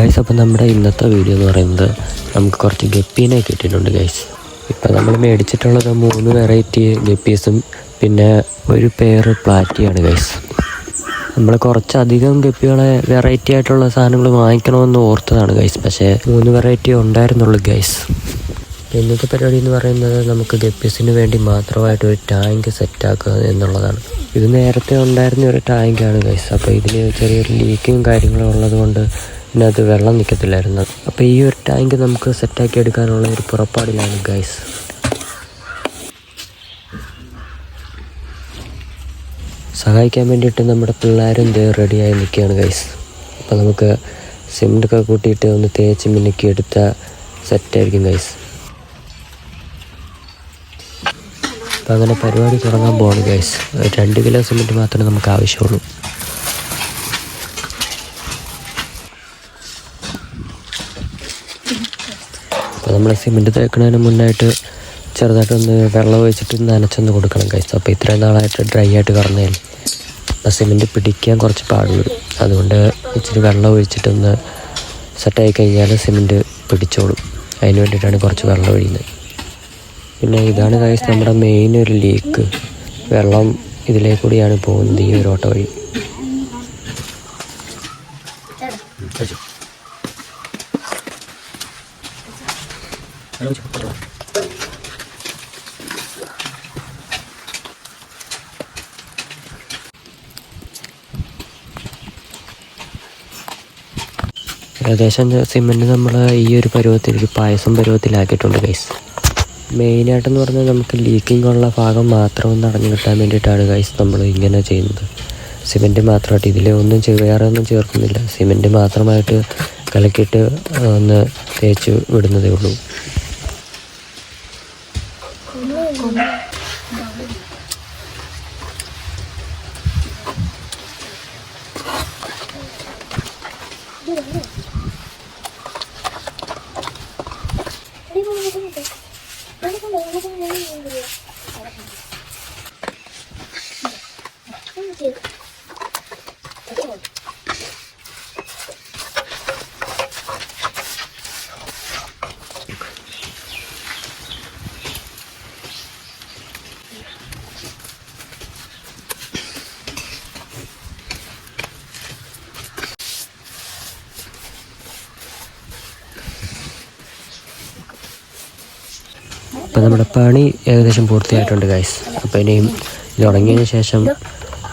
Guys അപ്പോൾ നമ്മുടെ ഇന്നത്തെ വീഡിയോ എന്ന് പറയുന്നത് നമുക്ക് കുറച്ച് ഗപ്പീനെ കിട്ടിയിട്ടുണ്ട് ഗൈസ് ഇപ്പം നമ്മൾ മേടിച്ചിട്ടുള്ളത് മൂന്ന് വെറൈറ്റി ഗപ്പീസും പിന്നെ ഒരു പെയർ പ്ലാറ്റിയാണ് ഗൈസ് നമ്മൾ കുറച്ചധികം ഗപ്പികളെ വെറൈറ്റി ആയിട്ടുള്ള സാധനങ്ങൾ വാങ്ങിക്കണമെന്ന് ഓർത്തതാണ് ഗൈസ് പക്ഷേ മൂന്ന് വെറൈറ്റി ഉണ്ടായിരുന്നുള്ളൂ ഗൈസ് ഇന്നത്തെ പരിപാടി എന്ന് പറയുന്നത് നമുക്ക് ഗപ്പീസിന് വേണ്ടി മാത്രമായിട്ട് ഒരു ടാങ്ക് സെറ്റാക്കുക എന്നുള്ളതാണ്. ഇത് നേരത്തെ ഉണ്ടായിരുന്ന ഒരു ടാങ്കാണ് ഗൈസ് അപ്പോൾ ഇതിന് ചെറിയൊരു ലീക്കും കാര്യങ്ങളും ഉള്ളത് കൊണ്ട് ഇതിനകത്ത് വെള്ളം നിൽക്കത്തില്ലായിരുന്നു അപ്പോൾ ഈ ഒരു ടാങ്ക് നമുക്ക് സെറ്റാക്കി എടുക്കാനുള്ള ഒരു പുറപ്പാടിലാണ് ഗൈസ് സഹായിക്കാൻ വേണ്ടിയിട്ട് നമ്മുടെ പിള്ളേരും ദേ റെഡിയായി നിൽക്കുകയാണ് ഗൈസ് അപ്പോൾ നമുക്ക് സിമെന്റൊക്കെ കൂട്ടിയിട്ട് ഒന്ന് തേച്ച് മിനുക്കി എടുത്ത സെറ്റായിരിക്കും ഗൈസ് അപ്പോൾ അങ്ങനെ പരിപാടി തുടങ്ങാൻ പോവാണ് ഗൈസ് രണ്ട് കിലോ സിമെന്റ് മാത്രമേ നമുക്ക് ആവശ്യമുള്ളൂ. അപ്പോൾ നമ്മൾ സിമെന്റ് തേക്കുന്നതിന് മുന്നായിട്ട് ചെറുതായിട്ടൊന്ന് വെള്ളം ഒഴിച്ചിട്ട് നനച്ചൊന്ന് കൊടുക്കണം കഴിച്ചു അപ്പോൾ ഇത്രയും നാളായിട്ട് ഡ്രൈ ആയിട്ട് കറന്നതിൽ അപ്പോൾ സിമെന്റ് പിടിക്കാൻ കുറച്ച് പാടുള്ളൂ. അതുകൊണ്ട് ഇച്ചിരി വെള്ളം ഒഴിച്ചിട്ടൊന്ന് സെറ്റായി കഴിഞ്ഞാൽ സിമെന്റ് പിടിച്ചോളും. അതിന് വേണ്ടിയിട്ടാണ് കുറച്ച് വെള്ളം ഒഴിയുന്നത്. പിന്നെ ഇതാണ് കഴിച്ച് നമ്മുടെ മെയിൻ ഒരു ലീക്ക് വെള്ളം ഇതിലേ കൂടിയാണ് പോകുന്നത് ഈ ഒരു ഓട്ടോ വഴി ഏകദേശം സിമെന്റ് നമ്മൾ ഈ ഒരു പരുവത്തിൽ ഒരു പായസം പരുവത്തിലാക്കിയിട്ടുണ്ട് ഗൈസ് മെയിനായിട്ടെന്ന് പറഞ്ഞാൽ നമുക്ക് ലീക്കിംഗ് ഉള്ള ഭാഗം മാത്രം ഒന്ന് അടഞ്ഞു കിട്ടാൻ വേണ്ടിയിട്ടാണ് ഗൈസ് നമ്മൾ ഇങ്ങനെ ചെയ്യുന്നത്. സിമെന്റ് മാത്രമായിട്ട് ഇതിൽ ഒന്നും വേറെ ഒന്നും ചേർക്കുന്നില്ല. സിമെന്റ് മാത്രമായിട്ട് കലക്കിയിട്ട് ഒന്ന് തേച്ച് വിടുന്നതേ ഉള്ളൂ. Кому? Кому? Thank you. അപ്പോൾ നമ്മുടെ പണി ഏകദേശം പൂർത്തിയായിട്ടുണ്ട് ഗൈസ് അപ്പോൾ ഇനിയും ഇത് ശേഷം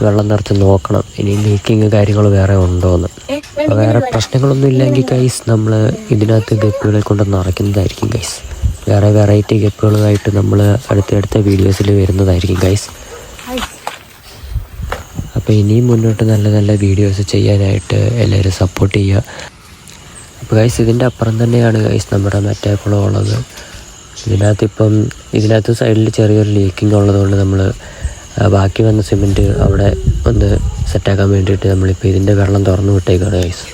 വെള്ളം നിറച്ച് നോക്കണം. ഇനി ലീക്കിങ് കാര്യങ്ങൾ വേറെ ഉണ്ടോ എന്ന് അപ്പോൾ വേറെ പ്രശ്നങ്ങളൊന്നും ഇല്ലെങ്കിൽ ഗൈസ് നമ്മൾ ഇതിനകത്ത് ഗപ്പുകളെ കൊണ്ട് നിറയ്ക്കുന്നതായിരിക്കും ഗൈസ് വേറെ വെറൈറ്റി ഗപ്പുകളുമായിട്ട് നമ്മൾ അടുത്തടുത്ത വീഡിയോസിൽ വരുന്നതായിരിക്കും ഗൈസ് അപ്പോൾ ഇനിയും മുന്നോട്ട് നല്ല നല്ല വീഡിയോസ് ചെയ്യാനായിട്ട് എല്ലാവരും സപ്പോർട്ട് ചെയ്യുക. അപ്പോൾ ഗൈസ് ഇതിന്റെ അപ്പുറം തന്നെയാണ് ഗൈസ് നമ്മുടെ മറ്റേ കുളം ഉള്ളത്. ഇതിനകത്ത് ഇപ്പം ഇതിനകത്ത് സൈഡിൽ ചെറിയൊരു ലീക്കിംഗ് ഉള്ളതുകൊണ്ട് നമ്മൾ ബാക്കി വന്ന സിമെന്റ് അവിടെ ഒന്ന് സെറ്റാക്കാൻ വേണ്ടിയിട്ട് നമ്മളിപ്പോൾ ഇതിന്റെ വെള്ളം തുറന്നു വിട്ടേക്കാണ് ഗൈസ്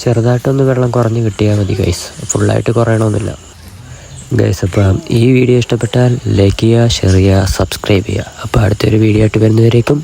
ചെറുതായിട്ടൊന്ന് വെള്ളം കുറഞ്ഞ് കിട്ടിയാൽ മതി ഗൈസ് ഫുള്ളായിട്ട് കുറയണമെന്നില്ല ഗൈസ് അപ്പോൾ ഈ വീഡിയോ ഇഷ്ടപ്പെട്ടാൽ ലൈക്ക് ചെയ്യുക ഷെയർ ചെയ്യുക സബ്സ്ക്രൈബ് ചെയ്യുക. അപ്പോൾ അടുത്തൊരു വീഡിയോ ആയിട്ട് വരുന്നവരേക്കും